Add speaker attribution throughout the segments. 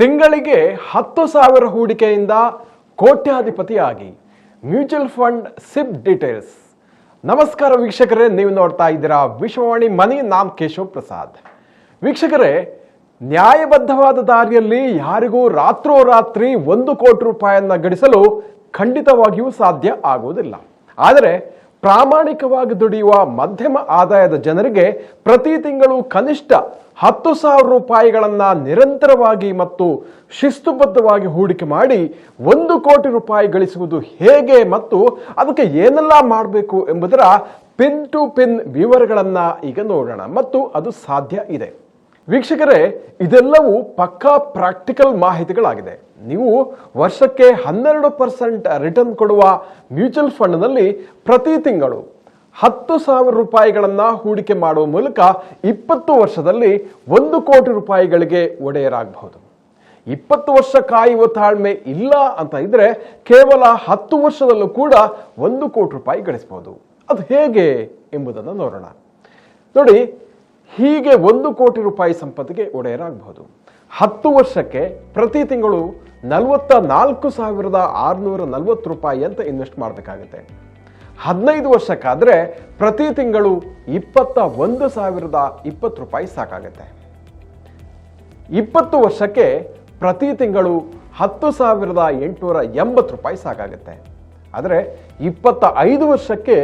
Speaker 1: ತಿಂಗಳಿಗೆ ಹತ್ತು ಸಾವಿರ ಹೂಡಿಕೆಯಿಂದ ಕೋಟ್ಯಾಧಿಪತಿಯಾಗಿ. Mutual fund SIP details. ನಮಸ್ಕಾರ ವೀಕ್ಷಕರೇ, ನೀವು ನೋಡ್ತಾ ಇದ್ದೀರಾ ವಿಶ್ವವಾಣಿ ಮನಿ, ನಾಮ್ ಕೇಶವ್ ಪ್ರಸಾದ್. ವೀಕ್ಷಕರೇ, ನ್ಯಾಯಬದ್ಧವಾದ ದಾರಿಯಲ್ಲಿ ಯಾರಿಗೂ ರಾತ್ರೋರಾತ್ರಿ ಒಂದು ಕೋಟಿ ರೂಪಾಯಿಯನ್ನು ಗಳಿಸಲು ಖಂಡಿತವಾಗಿಯೂ ಸಾಧ್ಯ ಆಗುವುದಿಲ್ಲ. ಆದರೆ ಪ್ರಾಮಾಣಿಕವಾಗಿ ದುಡಿಯುವ ಮಧ್ಯಮ ಆದಾಯದ ಜನರಿಗೆ ಪ್ರತಿ ತಿಂಗಳು ಕನಿಷ್ಠ ಹತ್ತು ಸಾವಿರ ರೂಪಾಯಿಗಳನ್ನು ನಿರಂತರವಾಗಿ ಮತ್ತು ಶಿಸ್ತುಬದ್ಧವಾಗಿ ಹೂಡಿಕೆ ಮಾಡಿ ಒಂದು ಕೋಟಿ ರೂಪಾಯಿ ಗಳಿಸುವುದು ಹೇಗೆ ಮತ್ತು ಅದಕ್ಕೆ ಏನೆಲ್ಲ ಮಾಡಬೇಕು ಎಂಬುದರ ಪಿನ್ ಟು ಪಿನ್ ವಿವರಗಳನ್ನು ಈಗ ನೋಡೋಣ. ಮತ್ತು ಅದು ಸಾಧ್ಯ ಇದೆ. ವೀಕ್ಷಕರೇ, ಇದೆಲ್ಲವೂ ಪಕ್ಕಾ ಪ್ರಾಕ್ಟಿಕಲ್ ಮಾಹಿತಿಗಳಾಗಿದೆ. ನೀವು ವರ್ಷಕ್ಕೆ ಹನ್ನೆರಡು ಪರ್ಸೆಂಟ್ ರಿಟರ್ನ್ ಕೊಡುವ ಮ್ಯೂಚುವಲ್ ಫಂಡ್ನಲ್ಲಿ ಪ್ರತಿ ತಿಂಗಳು ಹತ್ತು ಸಾವಿರ ರೂಪಾಯಿಗಳನ್ನು ಹೂಡಿಕೆ ಮಾಡುವ ಮೂಲಕ ಇಪ್ಪತ್ತು ವರ್ಷದಲ್ಲಿ ಒಂದು ಕೋಟಿ ರೂಪಾಯಿಗಳಿಗೆ ಒಡೆಯರಾಗಬಹುದು. ಇಪ್ಪತ್ತು ವರ್ಷ ಕಾಯುವ ತಾಳ್ಮೆ ಇಲ್ಲ ಅಂತ ಇದ್ರೆ ಕೇವಲ ಹತ್ತು ವರ್ಷದಲ್ಲೂ ಕೂಡ ಒಂದು ಕೋಟಿ ರೂಪಾಯಿ ಗಳಿಸಬಹುದು. ಅದು ಹೇಗೆ ಎಂಬುದನ್ನು ನೋಡೋಣ. ನೋಡಿ ಹೀಗೆ ಒಂದು ಕೋಟಿ ರೂಪಾಯಿ ಸಂಪತ್ತಿಗೆ ಒಡೆಯರಾಗಬಹುದು. ಹತ್ತು ವರ್ಷಕ್ಕೆ ಪ್ರತಿ ತಿಂಗಳು ನಲವತ್ತ ನಾಲ್ಕು ಸಾವಿರದ ಆರುನೂರ ನಲವತ್ತು ರೂಪಾಯಿ ಅಂತ ಇನ್ವೆಸ್ಟ್ ಮಾಡಬೇಕಾಗುತ್ತೆ. ಹದಿನೈದು ವರ್ಷಕ್ಕಾದರೆ ಪ್ರತಿ ತಿಂಗಳು ಇಪ್ಪತ್ತ ಒಂದು ಸಾವಿರದ ಇಪ್ಪತ್ತು ರೂಪಾಯಿ ಸಾಕಾಗುತ್ತೆ. ಇಪ್ಪತ್ತು ವರ್ಷಕ್ಕೆ ಪ್ರತಿ ತಿಂಗಳು ಹತ್ತು ಸಾವಿರದ ಎಂಟುನೂರ ಎಂಬತ್ತು ರೂಪಾಯಿ ಸಾಕಾಗುತ್ತೆ. ಆದರೆ ಇಪ್ಪತ್ತ ಐದು ವರ್ಷಕ್ಕೆ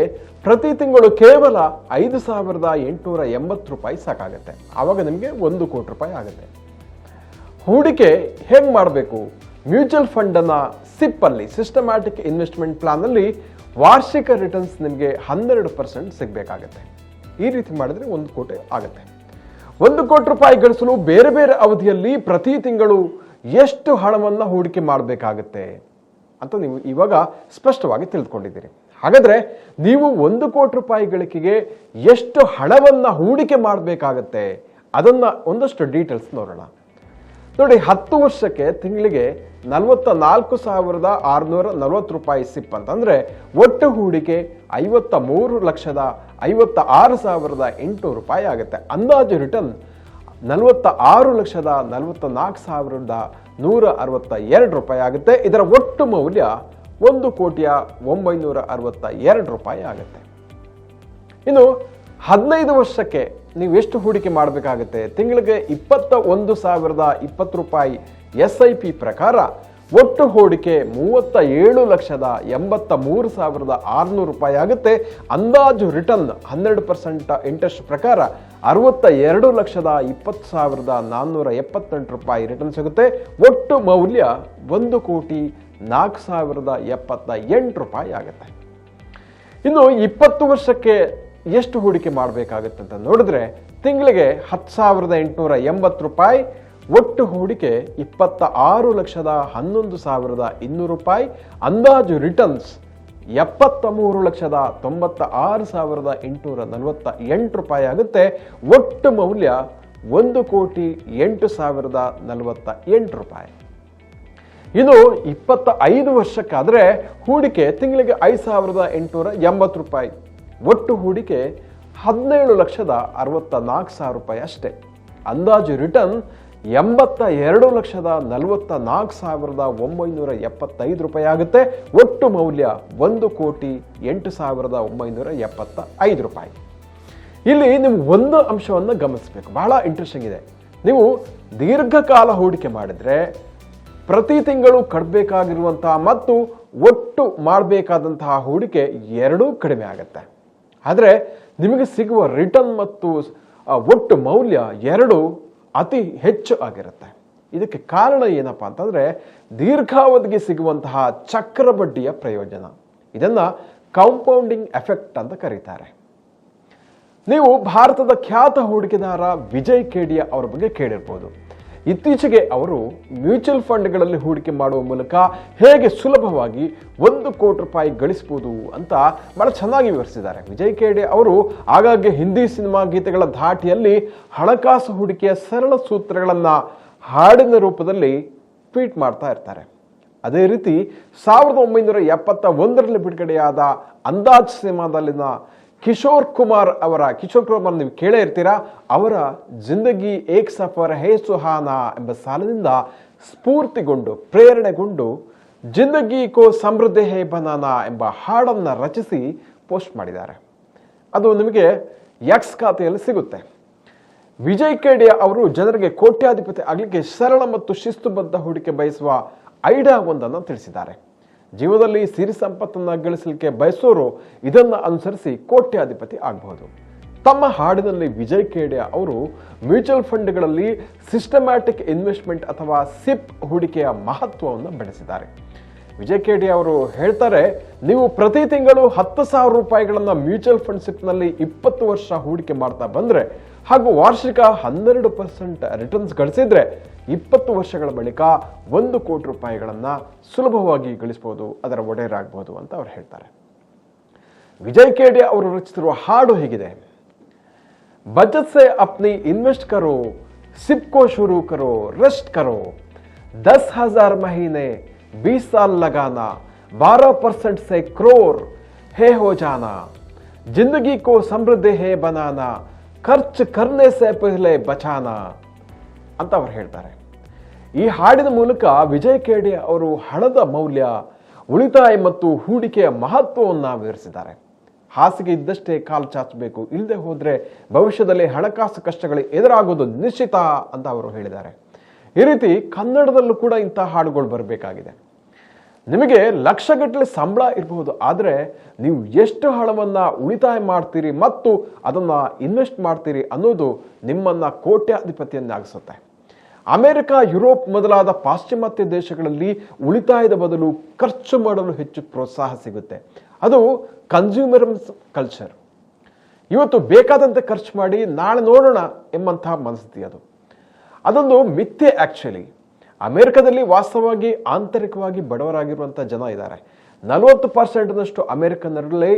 Speaker 1: ಪ್ರತಿ ತಿಂಗಳು ಕೇವಲ ಐದು ಸಾವಿರದ ಎಂಟುನೂರ ಎಂಬತ್ತು ರೂಪಾಯಿ ಸಾಕಾಗುತ್ತೆ. ಆವಾಗ ನಿಮಗೆ ಒಂದು ಕೋಟಿ ರೂಪಾಯಿ ಆಗುತ್ತೆ. ಹೂಡಿಕೆ ಹೇಗೆ ಮಾಡಬೇಕು? ಮ್ಯೂಚುವಲ್ ಫಂಡನ್ನು ಸಿಪ್ಪಲ್ಲಿ ಸಿಸ್ಟಮ್ಯಾಟಿಕ್ ಇನ್ವೆಸ್ಟ್ಮೆಂಟ್ ಪ್ಲಾನಲ್ಲಿ ವಾರ್ಷಿಕ ರಿಟರ್ನ್ಸ್ ನಿಮಗೆ ಹನ್ನೆರಡು ಪರ್ಸೆಂಟ್ ಸಿಗಬೇಕಾಗತ್ತೆ. ಈ ರೀತಿ ಮಾಡಿದರೆ ಒಂದು ಕೋಟಿ ಆಗುತ್ತೆ. ಒಂದು ಕೋಟಿ ರೂಪಾಯಿ ಗಳಿಸಲು ಬೇರೆ ಬೇರೆ ಅವಧಿಯಲ್ಲಿ ಪ್ರತಿ ತಿಂಗಳು ಎಷ್ಟು ಹಣವನ್ನು ಹೂಡಿಕೆ ಮಾಡಬೇಕಾಗತ್ತೆ ಅಂತ ನೀವು ಇವಾಗ ಸ್ಪಷ್ಟವಾಗಿ ತಿಳಿದುಕೊಂಡಿದ್ದೀರಿ. ಹಾಗಾದ್ರೆ ನೀವು ಒಂದು ಕೋಟಿ ರೂಪಾಯಿ ಗಳಿಕೆಗೆ ಎಷ್ಟು ಹಣವನ್ನು ಹೂಡಿಕೆ ಮಾಡಬೇಕಾಗತ್ತೆ? ಅದನ್ನು ಒಂದಷ್ಟು ಡೀಟೇಲ್ಸ್ ನೋಡೋಣ. ನೋಡಿ, ಹತ್ತು ವರ್ಷಕ್ಕೆ ತಿಂಗಳಿಗೆ ನಲವತ್ತ ನಾಲ್ಕು ಸಾವಿರದ ಆರುನೂರ ನಲವತ್ತು ರೂಪಾಯಿ ಸಿಪ್ ಅಂತಂದರೆ ಒಟ್ಟು ಹೂಡಿಕೆ ಐವತ್ತ ಮೂರು ಲಕ್ಷದ ಐವತ್ತ ಆರು ಸಾವಿರದ ಎಂಟುನೂರು ರೂಪಾಯಿ ಆಗುತ್ತೆ. ಅಂದಾಜು ರಿಟರ್ನ್ ನಲವತ್ತ ಆರು ಲಕ್ಷದ ನಲವತ್ತ ನಾಲ್ಕು ಸಾವಿರದ ನೂರ ಅರವತ್ತ ಎರಡು ರೂಪಾಯಿ ಆಗುತ್ತೆ. ಇದರ ಒಟ್ಟು ಮೌಲ್ಯ ಒಂದು ಕೋಟಿಯ ಒಂಬೈನೂರ ಅರವತ್ತ ಎರಡು ರೂಪಾಯಿ ಆಗುತ್ತೆ. ಇನ್ನು ಹದಿನೈದು ವರ್ಷಕ್ಕೆ ನೀವು ಎಷ್ಟು ಹೂಡಿಕೆ ಮಾಡಬೇಕಾಗುತ್ತೆ? ತಿಂಗಳಿಗೆ ಇಪ್ಪತ್ತ ಒಂದು ಸಾವಿರದ ಇಪ್ಪತ್ತು ರೂಪಾಯಿ ಎಸ್ ಐ ಪಿ ಪ್ರಕಾರ ಒಟ್ಟು ಹೂಡಿಕೆ ಮೂವತ್ತ ಏಳು ಲಕ್ಷದ ಎಂಬತ್ತ ಮೂರು ಸಾವಿರದ ಆರುನೂರು ರೂಪಾಯಿ ಆಗುತ್ತೆ. ಅಂದಾಜು ರಿಟರ್ನ್ ಹನ್ನೆರಡು ಪರ್ಸೆಂಟ್ ಇಂಟ್ರೆಸ್ಟ್ ಪ್ರಕಾರ ಅರವತ್ತ ಎರಡು ಲಕ್ಷದ ಇಪ್ಪತ್ತು ಸಾವಿರದ ನಾನ್ನೂರ ಎಪ್ಪತ್ತೆಂಟು ರೂಪಾಯಿ ರಿಟರ್ನ್ ಸಿಗುತ್ತೆ. ಒಟ್ಟು ಮೌಲ್ಯ ಒಂದು ಕೋಟಿ ನಾಲ್ಕು ಸಾವಿರದ ಎಪ್ಪತ್ತ ಎಂಟು ರೂಪಾಯಿ ಆಗುತ್ತೆ. ಇನ್ನು ಇಪ್ಪತ್ತು ವರ್ಷಕ್ಕೆ ಎಷ್ಟು ಹೂಡಿಕೆ ಮಾಡಬೇಕಾಗುತ್ತೆ ಅಂತ ನೋಡಿದ್ರೆ ತಿಂಗಳಿಗೆ ಹತ್ತು ಸಾವಿರದ ಎಂಟುನೂರ ಎಂಬತ್ತು ರೂಪಾಯಿ, ಒಟ್ಟು ಹೂಡಿಕೆ ಇಪ್ಪತ್ತ ಆರು ಲಕ್ಷದ ಹನ್ನೊಂದು ಸಾವಿರದ ಇನ್ನೂರು ರೂಪಾಯಿ. ಅಂದಾಜು ರಿಟರ್ನ್ಸ್ ಎಪ್ಪತ್ತ ಮೂರು ಲಕ್ಷದ ತೊಂಬತ್ತ ಆರು ಸಾವಿರದ ಎಂಟುನೂರ ನಲವತ್ತ ಎಂಟು ರೂಪಾಯಿ ಆಗುತ್ತೆ. ಒಟ್ಟು ಮೌಲ್ಯ ಒಂದು ಕೋಟಿ ಎಂಟು ಸಾವಿರದ ನಲವತ್ತ ಎಂಟು ರೂಪಾಯಿ. ಇದು ಇಪ್ಪತ್ತ ಐದು ವರ್ಷಕ್ಕಾದರೆ ಹೂಡಿಕೆ ತಿಂಗಳಿಗೆ ಐದು ಸಾವಿರದ ಎಂಟುನೂರ ಎಂಬತ್ತು ರೂಪಾಯಿ. ಒಟ್ಟು ಹೂಡಿಕೆ ಹದಿನೇಳು ಲಕ್ಷದ ಅರವತ್ತ ನಾಲ್ಕು ಸಾವಿರ ರೂಪಾಯಿ ಅಷ್ಟೇ. ಅಂದಾಜು ರಿಟರ್ನ್ ಎಂಬತ್ತ ಎರಡು ಲಕ್ಷದ ನಲವತ್ತ ನಾಲ್ಕು ಸಾವಿರದ ಒಂಬೈನೂರ ಎಪ್ಪತ್ತೈದು ರೂಪಾಯಿ ಆಗುತ್ತೆ. ಒಟ್ಟು ಮೌಲ್ಯ ಒಂದು ಕೋಟಿ ಎಂಟು ಸಾವಿರದ ಒಂಬೈನೂರ ಎಪ್ಪತ್ತ ಐದು ರೂಪಾಯಿ. ಇಲ್ಲಿ ನೀವು ಒಂದು ಅಂಶವನ್ನು ಗಮನಿಸಬೇಕು. ಬಹಳ ಇಂಟ್ರೆಸ್ಟಿಂಗ್ ಇದೆ. ನೀವು ದೀರ್ಘಕಾಲ ಹೂಡಿಕೆ ಮಾಡಿದರೆ ಪ್ರತಿ ತಿಂಗಳು ಕಟ್ಟಬೇಕಾಗಿರುವಂತಹ ಮತ್ತು ಒಟ್ಟು ಮಾಡಬೇಕಾದಂತಹ ಹೂಡಿಕೆ ಎರಡೂ ಕಡಿಮೆ ಆಗುತ್ತೆ. ಆದರೆ ನಿಮಗೆ ಸಿಗುವ ರಿಟರ್ನ್ ಮತ್ತು ಒಟ್ಟು ಮೌಲ್ಯ ಎರಡು ಅತಿ ಹೆಚ್ಚು ಆಗಿರುತ್ತೆ. ಇದಕ್ಕೆ ಕಾರಣ ಏನಪ್ಪ ಅಂತಂದರೆ ದೀರ್ಘಾವಧಿಗೆ ಸಿಗುವಂತಹ ಚಕ್ರಬಡ್ಡಿಯ ಪ್ರಯೋಜನ. ಇದನ್ನು ಕಾಂಪೌಂಡಿಂಗ್ ಎಫೆಕ್ಟ್ ಅಂತ ಕರೀತಾರೆ. ನೀವು ಭಾರತದ ಖ್ಯಾತ ಹೂಡಿಕೆದಾರ ವಿಜಯ್ ಕೇಡಿಯಾ ಅವರ ಬಗ್ಗೆ ಕೇಳಿರ್ಬೋದು. ಇತ್ತೀಚೆಗೆ ಅವರು ಮ್ಯೂಚುವಲ್ ಫಂಡ್ಗಳಲ್ಲಿ ಹೂಡಿಕೆ ಮಾಡುವ ಮೂಲಕ ಹೇಗೆ ಸುಲಭವಾಗಿ ಒಂದು ಕೋಟಿ ರೂಪಾಯಿ ಗಳಿಸ್ಬೋದು ಅಂತ ಬಹಳ ಚೆನ್ನಾಗಿ ವಿವರಿಸಿದ್ದಾರೆ. ವಿಜಯ್ ಕೇಡಿ ಅವರು ಆಗಾಗ್ಗೆ ಹಿಂದಿ ಸಿನಿಮಾ ಗೀತೆಗಳ ಧಾಟಿಯಲ್ಲಿ ಹಣಕಾಸು ಹೂಡಿಕೆಯ ಸರಳ ಸೂತ್ರಗಳನ್ನು ಹಾಡಿನ ರೂಪದಲ್ಲಿ ಟ್ವೀಟ್ ಮಾಡ್ತಾ ಇರ್ತಾರೆ. ಅದೇ ರೀತಿ ಸಾವಿರದ ಒಂಬೈನೂರ ಎಪ್ಪತ್ತ ಒಂದರಲ್ಲಿ ಬಿಡುಗಡೆಯಾದ ಅಂದಾಜ್ ಸಿನಿಮಾದಲ್ಲಿನ ಕಿಶೋರ್ ಕುಮಾರ್ ಅವರ, ಕಿಶೋರ್ ಕುಮಾರ್ ನೀವು ಕೇಳೇ ಇರ್ತೀರಾ? ಅವರ ಜಿಂದಗಿ ಏಕ್ ಸಫರ್ ಹೇ ಸುಹಾನಾ ಎಂಬ ಸಾಲದಿಂದ ಸ್ಫೂರ್ತಿಗೊಂಡು, ಪ್ರೇರಣೆಗೊಂಡು ಜಿಂದಗಿ ಕೋ ಸಮೃದ್ಧಿ ಹೇ ಬನಾನಾ ಎಂಬ ಹಾಡನ್ನು ರಚಿಸಿ ಪೋಸ್ಟ್ ಮಾಡಿದ್ದಾರೆ. ಅದು ನಿಮಗೆ ಎಕ್ಸ್ ಖಾತೆಯಲ್ಲಿ ಸಿಗುತ್ತೆ. ವಿಜಯ್ ಕೇಡಿಯ ಅವರು ಜನರಿಗೆ ಕೋಟ್ಯಾಧಿಪತಿ ಆಗಲಿಕ್ಕೆ ಸರಳ ಮತ್ತು ಶಿಸ್ತುಬದ್ಧ ಹೂಡಿಕೆ ಬಯಸುವ ಐಡಿಯಾ ಒಂದನ್ನು ತಿಳಿಸಿದ್ದಾರೆ. ಜೀವನದಲ್ಲಿ ಸಿರಿ ಸಂಪತ್ತನ್ನು ಗಳಿಸಲಿಕ್ಕೆ ಬಯಸೋರು ಇದನ್ನು ಅನುಸರಿಸಿ ಕೋಟ್ಯಾಧಿಪತಿ ಆಗಬಹುದು. ತಮ್ಮ ಹಾಡಿನಲ್ಲಿ ವಿಜಯ್ ಕೇಡಿಯಾ ಅವರು ಮ್ಯೂಚುವಲ್ ಫಂಡ್ಗಳಲ್ಲಿ ಸಿಸ್ಟಮ್ಯಾಟಿಕ್ ಇನ್ವೆಸ್ಟ್ಮೆಂಟ್ ಅಥವಾ ಸಿಪ್ ಹೂಡಿಕೆಯ ಮಹತ್ವವನ್ನು ಬೆಳೆಸಿದ್ದಾರೆ. ವಿಜಯ್ ಕೇಡಿ ಅವರು ಹೇಳ್ತಾರೆ, ನೀವು ಪ್ರತಿ ತಿಂಗಳು ಹತ್ತು ಸಾವಿರ ರೂಪಾಯಿಗಳನ್ನು ಮ್ಯೂಚುವಲ್ ಫಂಡ್ ಸಿಪ್ನಲ್ಲಿ ಇಪ್ಪತ್ತು ವರ್ಷ ಹೂಡಿಕೆ ಮಾಡ್ತಾ ಬಂದ್ರೆ ಹಾಗೂ ವಾರ್ಷಿಕ ಹನ್ನೆರಡು ಪರ್ಸೆಂಟ್ ರಿಟರ್ನ್ಸ್ ಗಳಿಸಿದ್ರೆ ಇಪ್ಪತ್ತು ವರ್ಷಗಳ ಬಳಿಕ ಒಂದು ಕೋಟಿ ರೂಪಾಯಿಗಳನ್ನ ಸುಲಭವಾಗಿ ಗಳಿಸಬಹುದು ಅದರ ಒಡೆಯರಾಗಬಹುದು ಅಂತ ಅವ್ರು ಹೇಳ್ತಾರೆ ವಿಜಯ್ ಕೇಡಿ ಅವರು ರಚಿಸಿರುವ ಹಾಡು ಹೇಗಿದೆ बचत से अपनी इन्वेस्ट करो सिप को शुरू करो रेस्ट करो दस हजार महीने बीस साल लगाना बारह परसेंट से क्रोर है हो जाना जिंदगी को समृद्धि है बनाना ಖರ್ಚು ಕರ್ನೆ ಸೆ ಪೆಹ್ಲೆ ಬಚಾನ ಅಂತ ಅವ್ರು ಹೇಳ್ತಾರೆ. ಈ ಹಾಡಿನ ಮೂಲಕ ವಿಜಯ್ ಕೇಡಿ ಅವರು ಹಣದ ಮೌಲ್ಯ, ಉಳಿತಾಯ ಮತ್ತು ಹೂಡಿಕೆಯ ಮಹತ್ವವನ್ನು ವಿವರಿಸಿದ್ದಾರೆ. ಹಾಸಿಗೆ ಇದ್ದಷ್ಟೇ ಕಾಲು ಚಾಚಬೇಕು ಇಲ್ಲದೆ ಹೋದರೆ ಭವಿಷ್ಯದಲ್ಲಿ ಹಣಕಾಸು ಕಷ್ಟಗಳು ಎದುರಾಗೋದು ನಿಶ್ಚಿತ ಅಂತ ಅವರು ಹೇಳಿದ್ದಾರೆ. ಈ ರೀತಿ ಕನ್ನಡದಲ್ಲೂ ಕೂಡ ಇಂಥ ಹಾಡುಗಳು ಬರಬೇಕಾಗಿದೆ. ನಿಮಗೆ ಲಕ್ಷಗಟ್ಟಲೆ ಸಂಬಳ ಇರಬಹುದು. ಆದರೆ ನೀವು ಎಷ್ಟು ಹಣವನ್ನು ಉಳಿತಾಯ ಮಾಡ್ತೀರಿ ಮತ್ತು ಅದನ್ನು ಇನ್ವೆಸ್ಟ್ ಮಾಡ್ತೀರಿ ಅನ್ನೋದು ನಿಮ್ಮನ್ನು ಕೋಟ್ಯಾಧಿಪತಿಯನ್ನಾಗಿಸುತ್ತೆ. ಅಮೆರಿಕ, ಯುರೋಪ್ ಮೊದಲಾದ ಪಾಶ್ಚಿಮಾತ್ಯ ದೇಶಗಳಲ್ಲಿ ಉಳಿತಾಯದ ಬದಲು ಖರ್ಚು ಮಾಡಲು ಹೆಚ್ಚು ಪ್ರೋತ್ಸಾಹ ಸಿಗುತ್ತೆ. ಅದು ಕನ್ಸ್ಯೂಮರ್ಸ್ ಕಲ್ಚರ್ ಇವತ್ತು ಬೇಕಾದಂತೆ ಖರ್ಚು ಮಾಡಿ ನಾಳೆ ನೋಡೋಣ ಎಂಬಂತಹ ಮನಸ್ಥಿತಿ ಅದು. ಅದೊಂದು ಮಿಥ್ಯೆ ಆಕ್ಚುಲಿ ಅಮೆರಿಕದಲ್ಲಿ ವಾಸ್ತವವಾಗಿ ಆಂತರಿಕವಾಗಿ ಬಡವರಾಗಿರುವಂಥ ಜನ ಇದ್ದಾರೆ. ನಲವತ್ತು ಪರ್ಸೆಂಟ್ನಷ್ಟು ಅಮೆರಿಕನ್ನರಲ್ಲಿ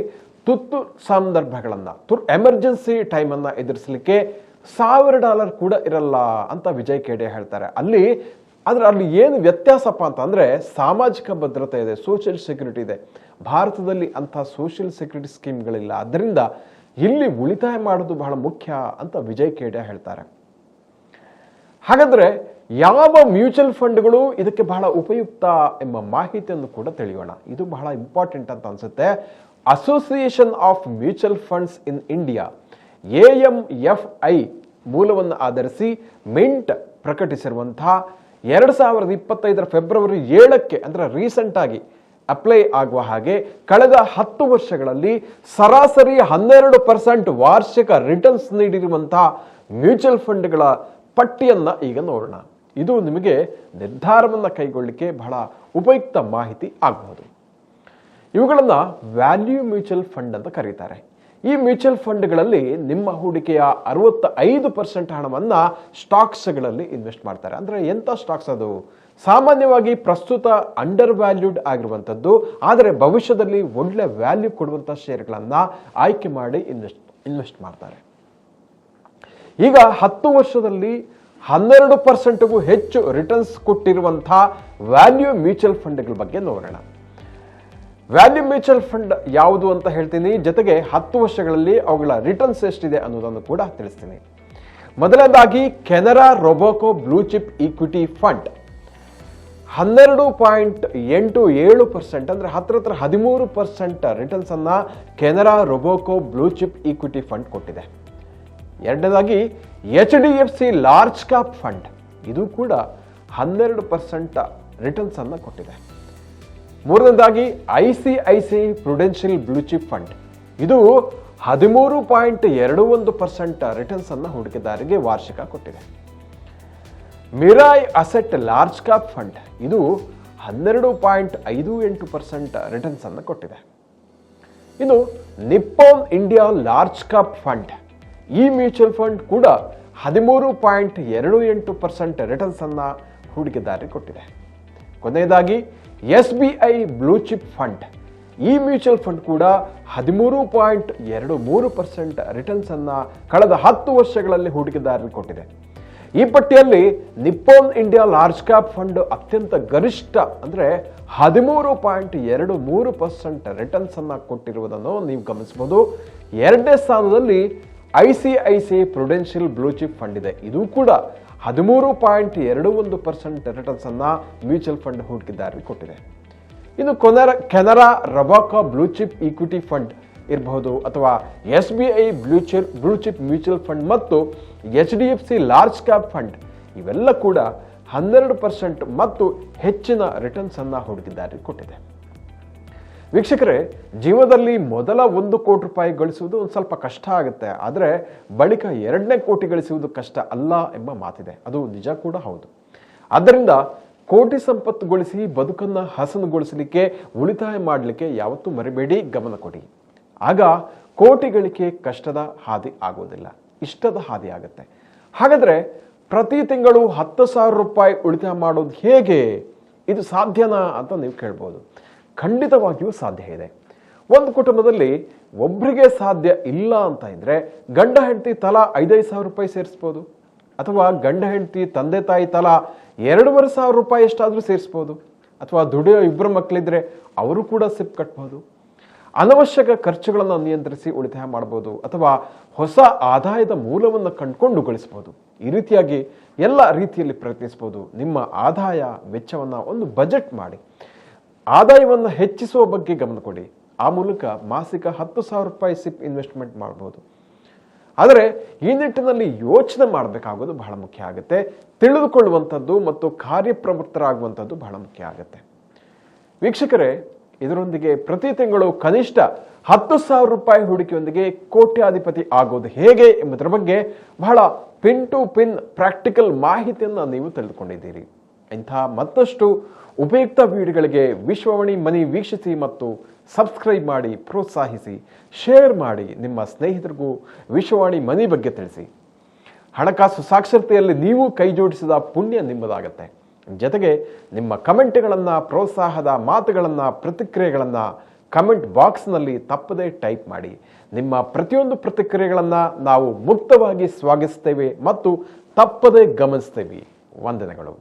Speaker 1: ತುರ್ತು ಸಂದರ್ಭಗಳನ್ನು, ತುರ್ ಎಮರ್ಜೆನ್ಸಿ ಟೈಮನ್ನು ಎದುರಿಸಲಿಕ್ಕೆ ಸಾವಿರ ಡಾಲರ್ ಕೂಡ ಇರಲ್ಲ ಅಂತ ವಿಜಯ್ ಕೇಡೆ ಹೇಳ್ತಾರೆ. ಅಲ್ಲಿ ಆದರೆ ಅಲ್ಲಿ ಏನು ವ್ಯತ್ಯಾಸಪ್ಪ ಅಂತ ಅಂದರೆ ಸಾಮಾಜಿಕ ಭದ್ರತೆ ಇದೆ ಸೋಷಿಯಲ್ ಸೆಕ್ಯೂರಿಟಿ ಇದೆ. ಭಾರತದಲ್ಲಿ ಅಂಥ ಸೋಷಿಯಲ್ ಸೆಕ್ಯೂರಿಟಿ ಸ್ಕೀಮ್ಗಳಿಲ್ಲ ಅದರಿಂದ ಇಲ್ಲಿ ಉಳಿತಾಯ ಮಾಡೋದು ಬಹಳ ಮುಖ್ಯ ಅಂತ ವಿಜಯ್ ಕೇಡೆ ಹೇಳ್ತಾರೆ. ಹಾಗಾದ್ರೆ ಯಾವ ಮ್ಯೂಚುವಲ್ ಫಂಡ್ಗಳು ಇದಕ್ಕೆ ಬಹಳ ಉಪಯುಕ್ತ ಎಂಬ ಮಾಹಿತಿಯನ್ನು ಕೂಡ ತಿಳಿಯೋಣ. ಇದು ಬಹಳ ಇಂಪಾರ್ಟೆಂಟ್ ಅಂತ ಅನ್ಸುತ್ತೆ. Association of mutual funds in India A M F I ಮೂಲವನ್ನು ಆಧರಿಸಿ ಮಿಂಟ್ ಪ್ರಕಟಿಸಿರುವಂತಹ ಎರಡು ಸಾವಿರದ ಇಪ್ಪತ್ತೈದರ ಫೆಬ್ರವರಿ ಏಳಕ್ಕೆ ಅಂದರೆ ರೀಸೆಂಟ್ ಆಗಿ ಅಪ್ಲೈ ಆಗುವ ಹಾಗೆ ಕಳೆದ ಹತ್ತು ವರ್ಷಗಳಲ್ಲಿ ಸರಾಸರಿ ಹನ್ನೆರಡು ಪರ್ಸೆಂಟ್ ವಾರ್ಷಿಕ ರಿಟರ್ನ್ಸ್ ನೀಡಿರುವಂತಹ ಮ್ಯೂಚುವಲ್ ಫಂಡ್ಗಳ ಪಟ್ಟಿಯನ್ನು ಈಗ ನೋಡೋಣ. ಇದು ನಿಮಗೆ ನಿರ್ಧಾರವನ್ನು ಕೈಗೊಳ್ಳಲಿಕ್ಕೆ ಬಹಳ ಉಪಯುಕ್ತ ಮಾಹಿತಿ ಆಗಬಹುದು. ಇವುಗಳನ್ನು ವ್ಯಾಲ್ಯೂ ಮ್ಯೂಚುವಲ್ ಫಂಡ್ ಅಂತ ಕರೀತಾರೆ. ಈ ಮ್ಯೂಚುವಲ್ ಫಂಡ್ಗಳಲ್ಲಿ ನಿಮ್ಮ ಹೂಡಿಕೆಯ ಅರವತ್ತ ಐದು ಪರ್ಸೆಂಟ್ ಹಣವನ್ನು ಸ್ಟಾಕ್ಸ್ಗಳಲ್ಲಿ ಇನ್ವೆಸ್ಟ್ ಮಾಡ್ತಾರೆ. ಅಂದರೆ ಎಂಥ ಸ್ಟಾಕ್ಸ್ ಅದು? ಸಾಮಾನ್ಯವಾಗಿ ಪ್ರಸ್ತುತ ಅಂಡರ್ ವ್ಯಾಲ್ಯೂಡ್ ಆಗಿರುವಂಥದ್ದು, ಆದರೆ ಭವಿಷ್ಯದಲ್ಲಿ ಒಳ್ಳೆ ವ್ಯಾಲ್ಯೂ ಕೊಡುವಂಥ ಶೇರ್ಗಳನ್ನು ಆಯ್ಕೆ ಮಾಡಿ ಇನ್ವೆಸ್ಟ್ ಇನ್ವೆಸ್ಟ್ ಮಾಡ್ತಾರೆ. ಈಗ ಹತ್ತು ವರ್ಷದಲ್ಲಿ ಹನ್ನೆರಡು ಪರ್ಸೆಂಟ್ಗೂ ಹೆಚ್ಚು ರಿಟರ್ನ್ಸ್ ಕೊಟ್ಟಿರುವಂಥ ವ್ಯಾಲ್ಯೂ ಮ್ಯೂಚುವಲ್ ಫಂಡ್ಗಳ ಬಗ್ಗೆ ನೋಡೋಣ. ವ್ಯಾಲ್ಯೂ ಮ್ಯೂಚುವಲ್ ಫಂಡ್ ಯಾವುದು ಅಂತ ಹೇಳ್ತೀನಿ. ಜೊತೆಗೆ ಹತ್ತು ವರ್ಷಗಳಲ್ಲಿ ಅವುಗಳ ರಿಟರ್ನ್ಸ್ ಎಷ್ಟಿದೆ ಅನ್ನೋದನ್ನು ಕೂಡ ತಿಳಿಸ್ತೀನಿ. ಮೊದಲನೇದಾಗಿ Canara Robeco blue chip equity fund ಹನ್ನೆರಡು ಪಾಯಿಂಟ್ ಎಂಟು ಏಳು ಪರ್ಸೆಂಟ್ ಅಂದರೆ ಹತ್ರ ಹತ್ರ ಹದಿಮೂರು percent ರಿಟರ್ನ್ಸನ್ನು Canara Robeco blue chip equity fund ಕೊಟ್ಟಿದೆ. ಎರಡನೇದಾಗಿ H D F C large cap fund ಇದು ಕೂಡ ಹನ್ನೆರಡು ಪರ್ಸೆಂಟ್ ರಿಟರ್ನ್ಸ್ ಅನ್ನು ಕೊಟ್ಟಿದೆ. ಮೂರನೇದಾಗಿ I C I C Prudential blue chip fund ಇದು ಹದಿಮೂರು ಪಾಯಿಂಟ್ ಎರಡು ಒಂದು ಪರ್ಸೆಂಟ್ ರಿಟರ್ನ್ಸ್ ಅನ್ನು ಹೂಡಿಕೆದಾರರಿಗೆ ವಾರ್ಷಿಕ ಕೊಟ್ಟಿದೆ. Mirae asset large cap fund ಇದು ಹನ್ನೆರಡು ಪಾಯಿಂಟ್ ಐದು ಎಂಟು ಪರ್ಸೆಂಟ್ ರಿಟರ್ನ್ಸ್ ಅನ್ನು ಕೊಟ್ಟಿದೆ. ಇನ್ನು Nippon India large cap fund ಈ ಮ್ಯೂಚುವಲ್ ಫಂಡ್ ಕೂಡ ಹದಿಮೂರು ಪಾಯಿಂಟ್ ಎರಡು ಎಂಟು ಪರ್ಸೆಂಟ್ ರಿಟರ್ನ್ಸ್ ಅನ್ನ ಹೂಡಿಕೆದಾರರಿಗೆ ಕೊಟ್ಟಿದೆ. ಕೊನೆಯದಾಗಿ, S B I blue chip fund. ಈ ಮ್ಯೂಚುವಲ್ ಫಂಡ್ ಕೂಡ ಹದಿಮೂರು ಪಾಯಿಂಟ್ ಎರಡು ಮೂರು ಪರ್ಸೆಂಟ್ ರಿಟರ್ನ್ಸ್ ಅನ್ನ ಕಳೆದ ಹತ್ತು ವರ್ಷಗಳಲ್ಲಿ ಹೂಡಿಕೆದಾರರಿಗೆ ಕೊಟ್ಟಿದೆ. ಈ ಪಟ್ಟಿಯಲ್ಲಿ Nippon India large cap fund ಅತ್ಯಂತ ಗರಿಷ್ಠ ಅಂದರೆ ಹದಿಮೂರು ಪಾಯಿಂಟ್ ಎರಡು ಮೂರು ಪರ್ಸೆಂಟ್ ರಿಟರ್ನ್ಸ್ ಅನ್ನ ಕೊಟ್ಟಿರುವುದನ್ನು ನೀವು ಗಮನಿಸಬಹುದು. ಎರಡನೇ ಸ್ಥಾನದಲ್ಲಿ I C I C Prudential blue chip fund ಇದೆ. ಇದು ಕೂಡ ಹದಿಮೂರು ಪಾಯಿಂಟ್ ಎರಡು ಒಂದು ಪರ್ಸೆಂಟ್ ರಿಟರ್ನ್ಸ್ ಅನ್ನ ಮ್ಯೂಚುವಲ್ ಫಂಡ್ ಹೂಡಿಕೆದಾರರಿಗೆ ಕೊಟ್ಟಿದೆ. ಇನ್ನು Canara, Canara Robeco blue chip equity fund ಇರಬಹುದು ಅಥವಾ S B I blue chip blue chip mutual fund ಮತ್ತು H D F C large cap fund ಇವೆಲ್ಲ ಕೂಡ ಹನ್ನೆರಡು ಪರ್ಸೆಂಟ್ ಮತ್ತು ಹೆಚ್ಚಿನ ರಿಟರ್ನ್ಸ್ ಅನ್ನ ಹೂಡಿಕೆದಾರರಿಗೆ ಕೊಟ್ಟಿದೆ. ವೀಕ್ಷಕರೇ, ಜೀವನದಲ್ಲಿ ಮೊದಲ ಒಂದು ಕೋಟಿ ರೂಪಾಯಿ ಗಳಿಸುವುದು ಒಂದು ಸ್ವಲ್ಪ ಕಷ್ಟ ಆಗುತ್ತೆ. ಆದರೆ ಬಳಿಕ ಎರಡನೇ ಕೋಟಿ ಗಳಿಸುವುದು ಕಷ್ಟ ಅಲ್ಲ ಎಂಬ ಮಾತಿದೆ. ಅದು ನಿಜ ಕೂಡ ಹೌದು. ಆದ್ದರಿಂದ ಕೋಟಿ ಸಂಪತ್ತುಗೊಳಿಸಿ ಬದುಕನ್ನು ಹಸನುಗೊಳಿಸಲಿಕ್ಕೆ, ಉಳಿತಾಯ ಮಾಡಲಿಕ್ಕೆ ಯಾವತ್ತೂ ಮರಿಬೇಡಿ, ಗಮನ ಕೊಡಿ. ಆಗ ಕೋಟಿ ಗಳಿಕೆ ಕಷ್ಟದ ಹಾದಿ ಆಗೋದಿಲ್ಲ ಇಷ್ಟದ ಹಾದಿ ಆಗುತ್ತೆ. ಹಾಗಾದರೆ ಪ್ರತಿ ತಿಂಗಳು ಹತ್ತು ಸಾವಿರ ರೂಪಾಯಿ ಉಳಿತಾಯ ಮಾಡೋದು ಹೇಗೆ? ಇದು ಸಾಧ್ಯನಾ ಅಂತ ನೀವು ಕೇಳ್ಬೋದು. ಖಂಡಿತವಾಗಿಯೂ ಸಾಧ್ಯ ಇದೆ. ಒಂದು ಕುಟುಂಬದಲ್ಲಿ ಒಬ್ಬರಿಗೆ ಸಾಧ್ಯ ಇಲ್ಲ ಅಂತ ಇದ್ರೆ ಗಂಡ ಹೆಂಡತಿ ತಲಾ ಐದೈದು ಸಾವಿರ ರೂಪಾಯಿ ಸೇರಿಸ್ಬೋದು. ಅಥವಾ ಗಂಡ ಹೆಂಡತಿ, ತಂದೆ ತಾಯಿ ತಲಾ ಎರಡೂವರೆ ಸಾವಿರ ರೂಪಾಯಿ ಎಷ್ಟಾದರೂ ಸೇರಿಸ್ಬೋದು. ಅಥವಾ ದುಡಿಯೋ ಇಬ್ಬರು ಮಕ್ಕಳಿದ್ರೆ ಅವರು ಕೂಡ ಸಿಪ್ ಕಟ್ಬೋದು. ಅನವಶ್ಯಕ ಖರ್ಚುಗಳನ್ನು ನಿಯಂತ್ರಿಸಿ ಉಳಿತಾಯ ಮಾಡ್ಬೋದು. ಅಥವಾ ಹೊಸ ಆದಾಯದ ಮೂಲವನ್ನು ಕಂಡುಕೊಂಡು ಗಳಿಸ್ಬೋದು ಈ ರೀತಿಯಾಗಿ ಎಲ್ಲ ರೀತಿಯಲ್ಲಿ ಪ್ರಯತ್ನಿಸ್ಬೋದು. ನಿಮ್ಮ ಆದಾಯ ವೆಚ್ಚವನ್ನು ಒಂದು ಬಜೆಟ್ ಮಾಡಿ. ಆದಾಯವನ್ನು ಹೆಚ್ಚಿಸುವ ಬಗ್ಗೆ ಗಮನ ಕೊಡಿ. ಆ ಮೂಲಕ ಮಾಸಿಕ ಹತ್ತು ಸಾವಿರ ರೂಪಾಯಿ ಸಿಪ್ ಇನ್ವೆಸ್ಟ್ಮೆಂಟ್ ಮಾಡಬಹುದು ಆದರೆ ಈ ನಿಟ್ಟಿನಲ್ಲಿ ಯೋಚನೆ ಮಾಡಬೇಕಾಗೋದು ಬಹಳ ಮುಖ್ಯ ಆಗುತ್ತೆ. ತಿಳಿದುಕೊಳ್ಳುವಂಥದ್ದು ಮತ್ತು ಕಾರ್ಯಪ್ರವೃತ್ತರಾಗುವಂಥದ್ದು ಬಹಳ ಮುಖ್ಯ ಆಗುತ್ತೆ. ವೀಕ್ಷಕರೇ, ಇದರೊಂದಿಗೆ ಪ್ರತಿ ತಿಂಗಳು ಕನಿಷ್ಠ ಹತ್ತು ಸಾವಿರ ರೂಪಾಯಿ ಹೂಡಿಕೆಯೊಂದಿಗೆ ಕೋಟ್ಯಾಧಿಪತಿ ಆಗೋದು ಹೇಗೆ ಎಂಬುದರ ಬಗ್ಗೆ ಬಹಳ ಪಿನ್ ಟು ಪಿನ್ ಪ್ರಾಕ್ಟಿಕಲ್ ಮಾಹಿತಿಯನ್ನು ನೀವು ತಿಳಿದುಕೊಂಡಿದ್ದೀರಿ. ಇಂಥ ಮತ್ತಷ್ಟು ಉಪಯುಕ್ತ ವಿಡಿಯೋಗಳಿಗೆ ವಿಶ್ವವಾಣಿ ಮನಿ ವೀಕ್ಷಿಸಿ ಮತ್ತು ಸಬ್ಸ್ಕ್ರೈಬ್ ಮಾಡಿ, ಪ್ರೋತ್ಸಾಹಿಸಿ, ಶೇರ್ ಮಾಡಿ ನಿಮ್ಮ ಸ್ನೇಹಿತರಿಗೂ ವಿಶ್ವವಾಣಿ ಮನಿ ಬಗ್ಗೆ ತಿಳಿಸಿ. ಹಣಕಾಸು ಸಾಕ್ಷರತೆಯಲ್ಲಿ ನೀವು ಕೈ ಜೋಡಿಸಿದ ಪುಣ್ಯ ನಿಮ್ಮದಾಗತ್ತೆ. ಜೊತೆಗೆ ನಿಮ್ಮ ಕಮೆಂಟ್ಗಳನ್ನು, ಪ್ರೋತ್ಸಾಹದ ಮಾತುಗಳನ್ನು, ಪ್ರತಿಕ್ರಿಯೆಗಳನ್ನು ಕಮೆಂಟ್ ಬಾಕ್ಸ್ನಲ್ಲಿ ತಪ್ಪದೇ ಟೈಪ್ ಮಾಡಿ. ನಿಮ್ಮ ಪ್ರತಿಯೊಂದು ಪ್ರತಿಕ್ರಿಯೆಗಳನ್ನು ನಾವು ಮುಕ್ತವಾಗಿ ಸ್ವಾಗತಿಸ್ತೇವೆ ಮತ್ತು ತಪ್ಪದೇ ಗಮನಿಸ್ತೇವೆ. ವಂದನೆಗಳು.